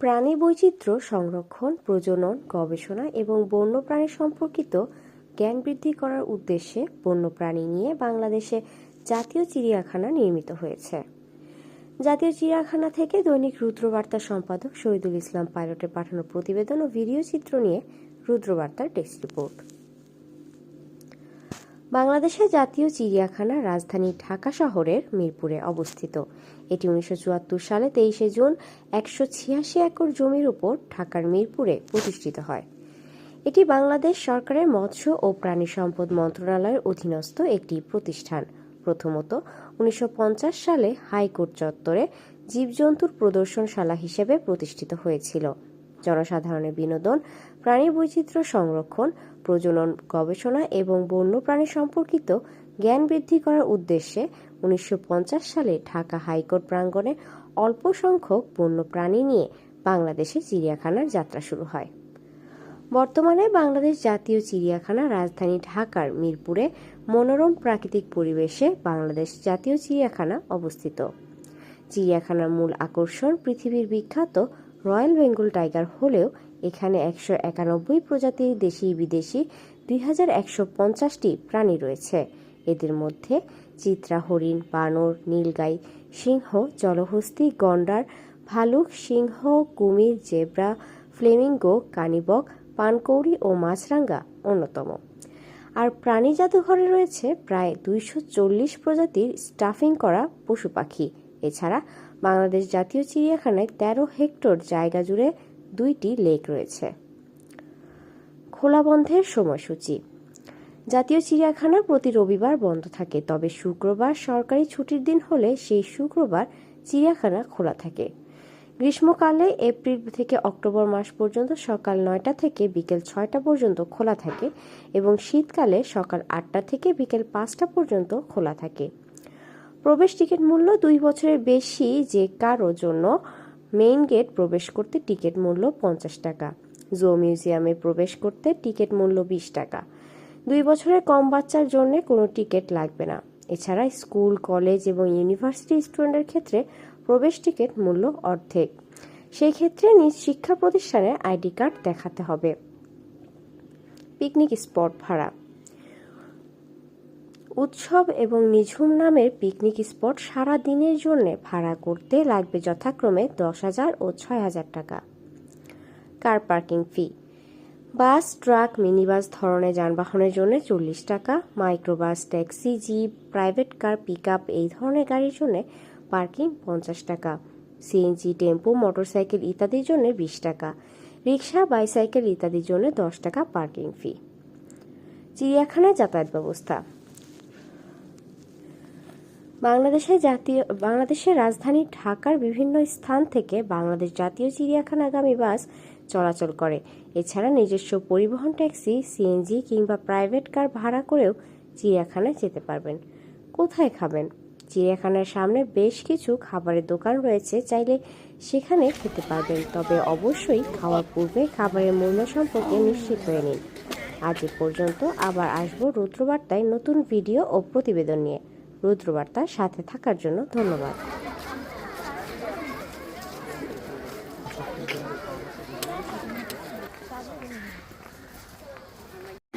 প্রাণী বৈচিত্র্য সংরক্ষণ প্রজনন গবেষণা এবং বন্যপ্রাণী সম্পর্কিত জ্ঞান বৃদ্ধি করার উদ্দেশ্যে বন্যপ্রাণী নিয়ে বাংলাদেশে জাতীয় চিড়িয়াখানা নির্মিত হয়েছে। জাতীয় চিড়িয়াখানা থেকে দৈনিক রুদ্রবার্তা সম্পাদক শহীদুল ইসলাম পাইলটের পাঠানো প্রতিবেদন ও ভিডিও চিত্র নিয়ে রুদ্রবার্তার টেক্সট রিপোর্ট। বাংলাদেশের জাতীয় চিড়িয়াখানা রাজধানী ঢাকা শহরের মিরপুরে অবস্থিত। এটি উনিশশো চুয়াত্তর সালে তেইশে জুন একশো ছিয়াশি একর জমির উপর ঢাকার মিরপুরে প্রতিষ্ঠিত হয়। এটি বাংলাদেশ সরকারের মৎস্য ও প্রাণী সম্পদ মন্ত্রণালয়ের অধীনস্থ একটি প্রতিষ্ঠান। প্রথমত, উনিশশো পঞ্চাশ সালে হাইকোর্ট চত্বরে জীবজন্তুর প্রদর্শনশালা হিসেবে প্রতিষ্ঠিত হয়েছিল। জনসাধারণের বিনোদন, প্রাণী বৈচিত্র্য সংরক্ষণ, প্রজনন গবেষণা এবং বন্যপ্রাণী সম্পর্কিত জ্ঞান বৃদ্ধি করার উদ্দেশ্যে উনিশশো পঞ্চাশ সালে ঢাকা হাইকোর্ট প্রাঙ্গণে অল্প সংখ্যক বন্যপ্রাণী নিয়ে বাংলাদেশে চিড়িয়াখানার যাত্রা শুরু হয়। বর্তমানে বাংলাদেশ জাতীয় চিড়িয়াখানা রাজধানী ঢাকার মিরপুরে মনোরম প্রাকৃতিক পরিবেশে বাংলাদেশ জাতীয় চিড়িয়াখানা অবস্থিত। চিড়িয়াখানার মূল আকর্ষণ পৃথিবীর বিখ্যাত রয়্যাল বেঙ্গল টাইগার হলেও এখানে একশো একানব্বই প্রজাতির দেশি বিদেশি দুই হাজার একশো পঞ্চাশটি প্রাণী রয়েছে। এদের মধ্যে চিত্রা হরিণ বানর, নীলগাই, সিংহ, জলহস্তি, গন্ডার, ভালুক, সিংহ, কুমির, জেব্রা, ফ্লেমিঙ্গো, কানিবক পানকৌড়ি ও মাছরাঙ্গা অন্যতম। আর প্রাণী জাদুঘরে রয়েছে প্রায় দুইশো চল্লিশ প্রজাতির স্টাফিং করা পশু পাখি। এছাড়া বাংলাদেশ জাতীয় চিড়িয়াখানায় তেরো হেক্টর জায়গা জুড়ে দুইটি লেক রয়েছে। খোলা বন্ধের সময়সূচি। জাতীয় চিড়িয়াখানা প্রতি রবিবার বন্ধ থাকে, তবে শুক্রবার সরকারি ছুটির দিন হলে সেই শুক্রবার চিড়িয়াখানা খোলা থাকে। গ্রীষ্মকালে এপ্রিল থেকে অক্টোবর মাস পর্যন্ত সকাল নয়টা থেকে বিকেল ছয়টা পর্যন্ত খোলা থাকে এবং শীতকালে সকাল আটটা থেকে বিকেল পাঁচটা পর্যন্ত খোলা থাকে। প্রবেশ টিকিট মূল্য দুই বছরের বেশি যে কারও জন্য মেইন গেট প্রবেশ করতে টিকিট মূল্য পঞ্চাশ টাকা, জো মিউজিয়ামে প্রবেশ করতে টিকিট মূল্য বিশ টাকা। দুই বছরের কম বাচ্চার জন্য কোনো টিকিট লাগবে না। এছাড়া স্কুল, কলেজ এবং ইউনিভার্সিটি স্টুডেন্টের ক্ষেত্রে প্রবেশ টিকিট মূল্য অর্ধেক। সেই ক্ষেত্রে নিজ শিক্ষা প্রতিষ্ঠানের আইডি কার্ড দেখাতে হবে। পিকনিক স্পট ভাড়া। উৎসব এবং নিঝুম নামের পিকনিক স্পট সারা দিনের জন্য ভাড়া করতে লাগবে যথাক্রমে দশ হাজার ও ছয় হাজার টাকা। Car parking fee? Bus, truck, minibus ধরনের যানবাহনের জন্য চল্লিশ টাকা, microbus, taxi, jeep, private car pick এই ধরনের গাড়ির জন্য পার্কিং পঞ্চাশ টাকা। সিএনজি, টেম্পো, মোটরসাইকেল ইত্যাদির জন্য বিশ টাকা। রিক্সা, বাইসাইকেল ইত্যাদির জন্য দশ টাকা পার্কিং ফি। চিড়িয়াখানায় যাতায়াত ব্যবস্থা। বাংলাদেশের জাতীয় বাংলাদেশের রাজধানী ঢাকার বিভিন্ন স্থান থেকে বাংলাদেশ জাতীয় চিড়িয়াখানাগামী বাস চলাচল করে। এছাড়া নিজস্ব পরিবহন ট্যাক্সি, সিএনজি কিংবা প্রাইভেট কার ভাড়া করেও চিড়িয়াখানায় যেতে পারবেন। কোথায় খাবেন? চিড়িয়াখানার সামনে বেশ কিছু খাবারের দোকান রয়েছে, চাইলে সেখানে খেতে পারবেন। তবে অবশ্যই খাওয়ার পূর্বে খাবারের মূল্য সম্পর্কে নিশ্চিত হয়ে নিন। আজ এ পর্যন্ত আবার আসব রুদ্রবার্তায় নতুন ভিডিও ও প্রতিবেদন নিয়ে। রুদ্রবার্তার সাথে থাকার জন্য ধন্যবাদ।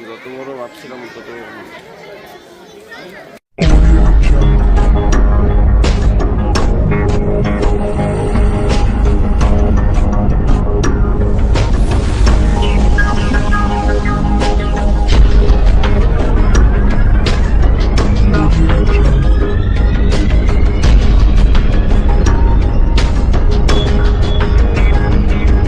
যত বড় ভাবছিলাম তত